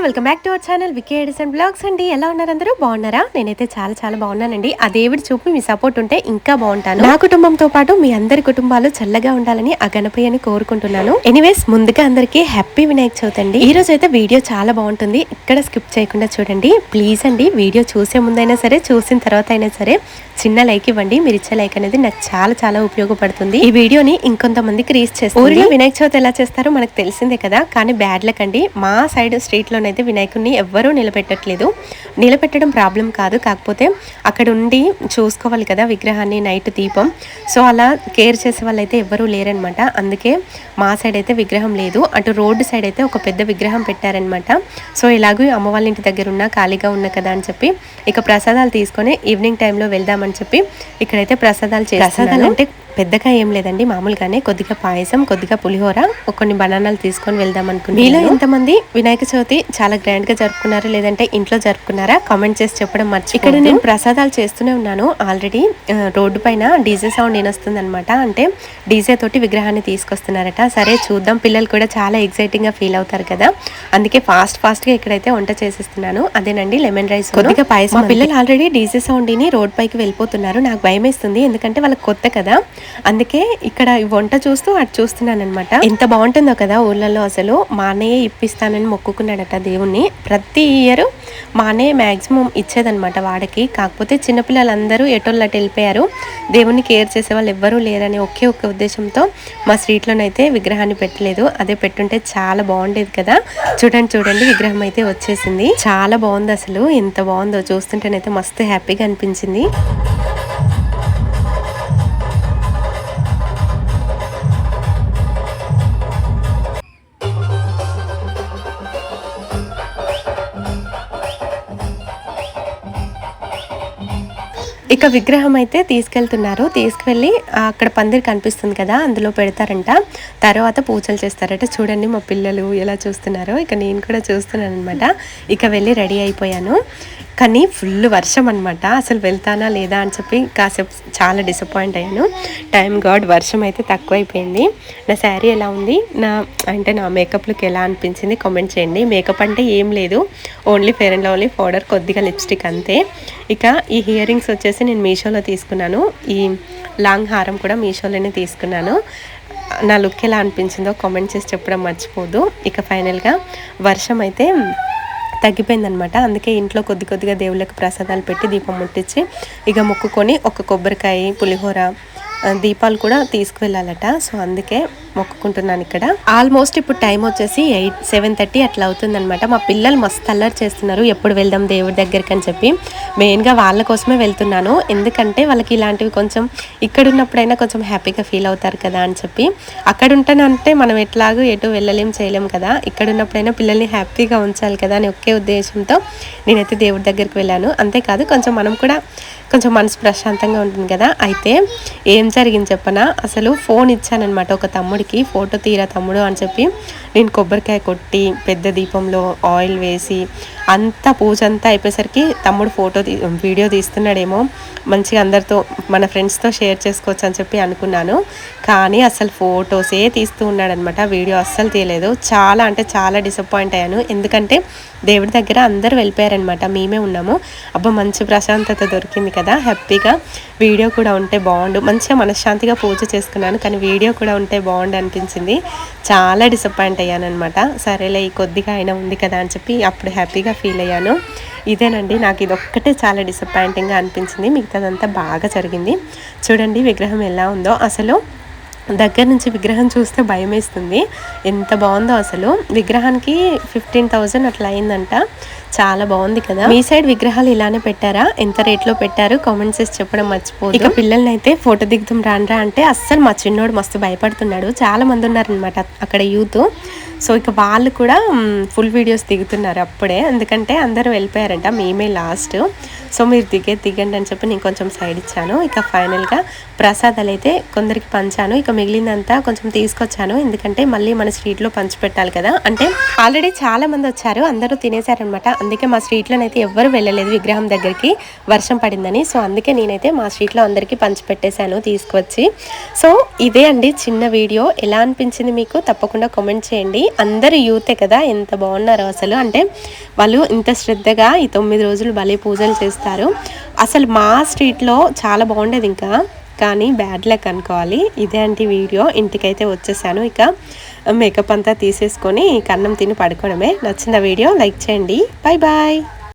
అండి welcome back to our channel VK Edison blogs అండి. ఎలా ఉన్నారు అందరూ? బాగున్నారా? నేనైతే చాలా చాలా బాగున్నానండి. ఆ దేవుడి చూపు మీ సపోర్ట్ ఉంటే ఇంకా బాగుంటాను. నా కుటుంబంతో పాటు మీ అందరి కుటుంబాలు చల్లగా ఉండాలని ఆ గణపయ్యని కోరుకుంటున్నాను. ఎనీవేస్ ముందుగా అందరికీ హ్యాపీ వినాయక చవితి అండి. ఈ రోజు అయితే వీడియో చాలా బాగుంటుంది. ఇక్కడ స్కిప్ చేయకుండా చూడండి. ప్లీజ్ అండి వీడియో చూసే ముందైనా సరే చూసిన తర్వాత అయినా సరే చిన్న లైక్ ఇవ్వండి. మీరు ఇచ్చే లైక్ అనేది నాకు చాలా చాలా ఉపయోగపడుతుంది. ఈ వీడియోని ఇంకొంతమందికి రీచ్ చేస్తారు ఊరిలో వినాయక చవితి ఎలా చేస్తారో మనకు తెలిసిందే కదా. కానీ బ్యాడ్ లక్ అండి. మా సైడ్ స్ట్రీట్లోనైతే వినాయకుడిని ఎవ్వరూ నిలబెట్టట్లేదు. నిలబెట్టడం ప్రాబ్లం కాదు. కాకపోతే అక్కడ ఉండి చూసుకోవాలి కదా విగ్రహాన్ని నైట్ దీపం. సో అలా కేర్ చేసే వాళ్ళైతే ఎవ్వరూ లేరనమాట. అందుకే మా సైడ్ అయితే విగ్రహం లేదు. అటు రోడ్డు సైడ్ అయితే ఒక పెద్ద విగ్రహం పెట్టారనమాట. సో ఇలాగూ అమ్మ వాళ్ళ ఇంటి దగ్గర ఉన్న ఖాళీగా ఉన్న కదా అని చెప్పి ఇక ప్రసాదాలు తీసుకొని ఈవినింగ్ టైంలో వెళ్దామని చెప్పి ఇక్కడైతే ప్రసాదాలు ప్రసాదాలు అంటే పెద్దగా ఏం లేదండి మామూలుగానే కొద్దిగా పాయసం కొద్దిగా పులిహోర కొన్ని బనానాలు తీసుకొని వెళ్దాం అనుకున్నాను. మీలో ఎంతమంది వినాయక చవితి చాలా గ్రాండ్గా జరుపుకున్నారా లేదంటే ఇంట్లో జరుపుకున్నారా? కామెంట్ చేసి చెప్పడం మర్చి ఇక్కడ నేను ప్రసాదాలు చేస్తూనే ఉన్నాను. ఆల్రెడీ రోడ్డు పైన డీజే సౌండ్ వినొస్తుంది అనమాట అంటే డీజే తోటి విగ్రహాన్ని తీసుకొస్తున్నారట. సరే చూద్దాం. పిల్లలు కూడా చాలా ఎక్సైటింగ్గా ఫీల్ అవుతారు కదా. అందుకే ఫాస్ట్ ఫాస్ట్గా ఇక్కడైతే వంట చేసేస్తున్నాను. అదేనండి లెమన్ రైస్ కొద్దిగా పాయసం పిల్లలు ఆల్రెడీ డీజే సౌండ్ని రోడ్ పైకి వెళ్ళిపోతున్నారు. నాకు భయం వేస్తుంది ఎందుకంటే వాళ్ళకి కొత్త కదా. అందుకే ఇక్కడ ఈ వంట చూస్తూ అటు చూస్తున్నాను అనమాట ఎంత బాగుంటుందో కదా ఊళ్ళల్లో అసలు. మా అన్నయ్య ఇప్పిస్తానని మొక్కుకున్నాడట దేవుణ్ణి. ప్రతి ఇయర్ మా అన్నయ్య మ్యాక్సిమం ఇచ్చేదనమాట వాడికి. కాకపోతే చిన్నపిల్లలందరూ ఎటోళ్ళటి వెళ్ళిపోయారు. దేవుణ్ణి కేర్ చేసే వాళ్ళు ఎవ్వరూ లేరని ఒకే ఒక్క ఉద్దేశంతో మా స్ట్రీట్లోనైతే విగ్రహాన్ని పెట్టలేదు. అదే పెట్టుంటే చాలా బాగుండేది కదా. చూడండి చూడండి విగ్రహం అయితే వచ్చేసింది. చాలా బాగుంది అసలు. ఎంత బాగుందో చూస్తుంటేనైతే మస్తు హ్యాపీగా అనిపించింది. ఇక విగ్రహం అయితే తీసుకెళ్తున్నారు. తీసుకువెళ్ళి అక్కడ పందిరి కనిపిస్తుంది కదా అందులో పెడతారంట. తర్వాత పూజలు చేస్తారట. చూడండి మా పిల్లలు ఎలా చూస్తున్నారో. ఇక నేను కూడా చూస్తున్నాను అనమాట ఇక వెళ్ళి రెడీ అయిపోయాను. కానీ ఫుల్ వర్షం అనమాట అసలు వెళ్తానా లేదా అని చెప్పి కాసేపు చాలా డిసప్పాయింట్ అయ్యాను. టైం గాడ్ వర్షం అయితే తక్కువైపోయింది. నా శారీ ఎలా ఉంది? నా అంటే నా మేకప్ ఎలా అనిపించింది? కామెంట్ చేయండి. మేకప్ అంటే ఏం లేదు. Only fair and lovely powder కొద్దిగా లిప్స్టిక్ అంతే. ఇక ఈ హియరింగ్స్ వచ్చేసి నేను మీషోలో తీసుకున్నాను. ఈ లాంగ్ హారం కూడా మీషోలోనే తీసుకున్నాను. నా లుక్ ఎలా అనిపించిందో కామెంట్ చేసి చెప్పడం మర్చిపోదు. ఇక ఫైనల్గా వర్షం అయితే తగ్గిపోయిందనమాట అందుకే ఇంట్లో కొద్ది కొద్దిగా దేవుళ్ళకి ప్రసాదాలు పెట్టి దీపం ముట్టించి ఇక మొక్కుకొని ఒక కొబ్బరికాయ పులిహోర దీపాలు కూడా తీసుకువెళ్ళాలట. సో అందుకే మొక్కుకుంటున్నాను ఇక్కడ. ఆల్మోస్ట్ ఇప్పుడు టైం వచ్చేసి ఎయిట్ సెవెన్ థర్టీ అట్లా అవుతుందనమాట మా పిల్లలు మస్తు అల్లరి చేస్తున్నారు. ఎప్పుడు వెళ్దాం దేవుడి దగ్గరికి అని చెప్పి. మెయిన్గా వాళ్ళ కోసమే వెళ్తున్నాను. ఎందుకంటే వాళ్ళకి ఇలాంటివి కొంచెం ఇక్కడ ఉన్నప్పుడైనా కొంచెం హ్యాపీగా ఫీల్ అవుతారు కదా అని చెప్పి. అక్కడ ఉంటానంటే మనం ఎట్లాగో ఎటు వెళ్ళలేం చేయలేం కదా. ఇక్కడ ఉన్నప్పుడైనా పిల్లల్ని హ్యాపీగా ఉంచాలి కదా అని ఒకే ఉద్దేశంతో నేనైతే దేవుడి దగ్గరికి వెళ్ళాను. అంతేకాదు కొంచెం మనం కూడా కొంచెం మనసు ప్రశాంతంగా ఉంటుంది కదా. అయితే ఏం జరిగింది చెప్పనా? అసలు ఫోన్ ఇచ్చానమాట ఒక తమ్ముడికి ఫోటో తీరా తమ్ముడు అని చెప్పి నేను కొబ్బరికాయ కొట్టి పెద్ద దీపంలో ఆయిల్ వేసి అంతా పూజ అంతా అయిపోయేసరికి తమ్ముడు ఫోటో తీ వీడియో తీస్తున్నాడేమో మంచిగా అందరితో మన ఫ్రెండ్స్తో షేర్ చేసుకోవచ్చు అని చెప్పి అనుకున్నాను. కానీ అసలు ఫొటోసే తీస్తూ ఉన్నాడనమాట వీడియో అస్సలు తీయలేదు. చాలా అంటే చాలా డిసప్పాయింట్ అయ్యాను. ఎందుకంటే దేవుడి దగ్గర అందరూ వెళ్ళిపోయారనమాట మేమే ఉన్నాము. అబ్బా మంచి ప్రశాంతత దొరికింది కదా హ్యాపీగా. వీడియో కూడా ఉంటే బాగుండు. మంచిగా మనశ్శాంతిగా పూజ చేసుకున్నాను కానీ వీడియో కూడా ఉంటే బాగుండు అనిపించింది. చాలా డిసప్పాయింట్ అయ్యాను అనమాట సరేలే ఈ కొద్దిగా అయినా ఉంది కదా అని చెప్పి అప్పుడు హ్యాపీగా ఫీల్ అయ్యాను. ఇదేనండి నాకు ఇది ఒక్కటే చాలా డిసప్పాయింటింగ్గా అనిపించింది. మిగతాదంతా బాగా జరిగింది. చూడండి విగ్రహం ఎలా ఉందో. అసలు దగ్గర నుంచి విగ్రహం చూస్తే భయం వేస్తుంది ఎంత బాగుందో అసలు. విగ్రహానికి ఫిఫ్టీన్ థౌజండ్ అట్లా అయిందంట. చాలా బాగుంది కదా. మీ సైడ్ విగ్రహాలు ఇలానే పెట్టారా? ఎంత రేట్లో పెట్టారు? కామెంట్స్ చేసి చెప్పడం మర్చిపోదు. ఇక పిల్లల్ని అయితే ఫోటో దిగుతాం రాండ్రా అంటే అస్సలు మా చిన్నోడు మస్తు భయపడుతున్నాడు. చాలా మంది ఉన్నారనమాట అక్కడ యూత్. సో ఇక వాళ్ళు కూడా ఫుల్ వీడియోస్ దిగుతున్నారు అప్పుడే. ఎందుకంటే అందరూ వెళ్ళిపోయారంట మేమే లాస్ట్ సో మీరు దిగే దిగండి అని చెప్పి నేను కొంచెం సైడ్ ఇచ్చాను. ఇక ఫైనల్గా ప్రసాదాలు అయితే కొందరికి పంచాను. ఇక మిగిలిందంతా కొంచెం తీసుకొచ్చాను. ఎందుకంటే మళ్ళీ మన స్ట్రీట్లో పంచిపెట్టాలి కదా. అంటే ఆల్రెడీ చాలా మంది వచ్చారు. అందరూ తినేశారనమాట అందుకే మా స్ట్రీట్లోనైతే ఎవ్వరు వెళ్ళలేదు విగ్రహం దగ్గరికి. వర్షం పడిందని. సో అందుకే నేనైతే మా స్ట్రీట్లో అందరికీ పంచిపెట్టేశాను తీసుకొచ్చి. సో ఇదే అండి చిన్న వీడియో. ఎలా అనిపించింది మీకు? తప్పకుండా కామెంట్ చేయండి. అందరు యూతే కదా ఎంత బాగున్నారో అసలు. అంటే వాళ్ళు ఇంత శ్రద్ధగా ఈ తొమ్మిది రోజులు భలే పూజలు చేస్తారు. అసలు మా స్ట్రీట్లో చాలా బాగుండేది ఇంకా కానీ బ్యాడ్ లక్ అనుకోవాలి. ఇదే అంటే వీడియో? ఇంటికైతే వచ్చేసాను ఇక. మేకప్ అంతా తీసేసుకొని కన్నం తిని పడుకోవడమే. నచ్చిన వీడియో లైక్ చేయండి. Bye bye.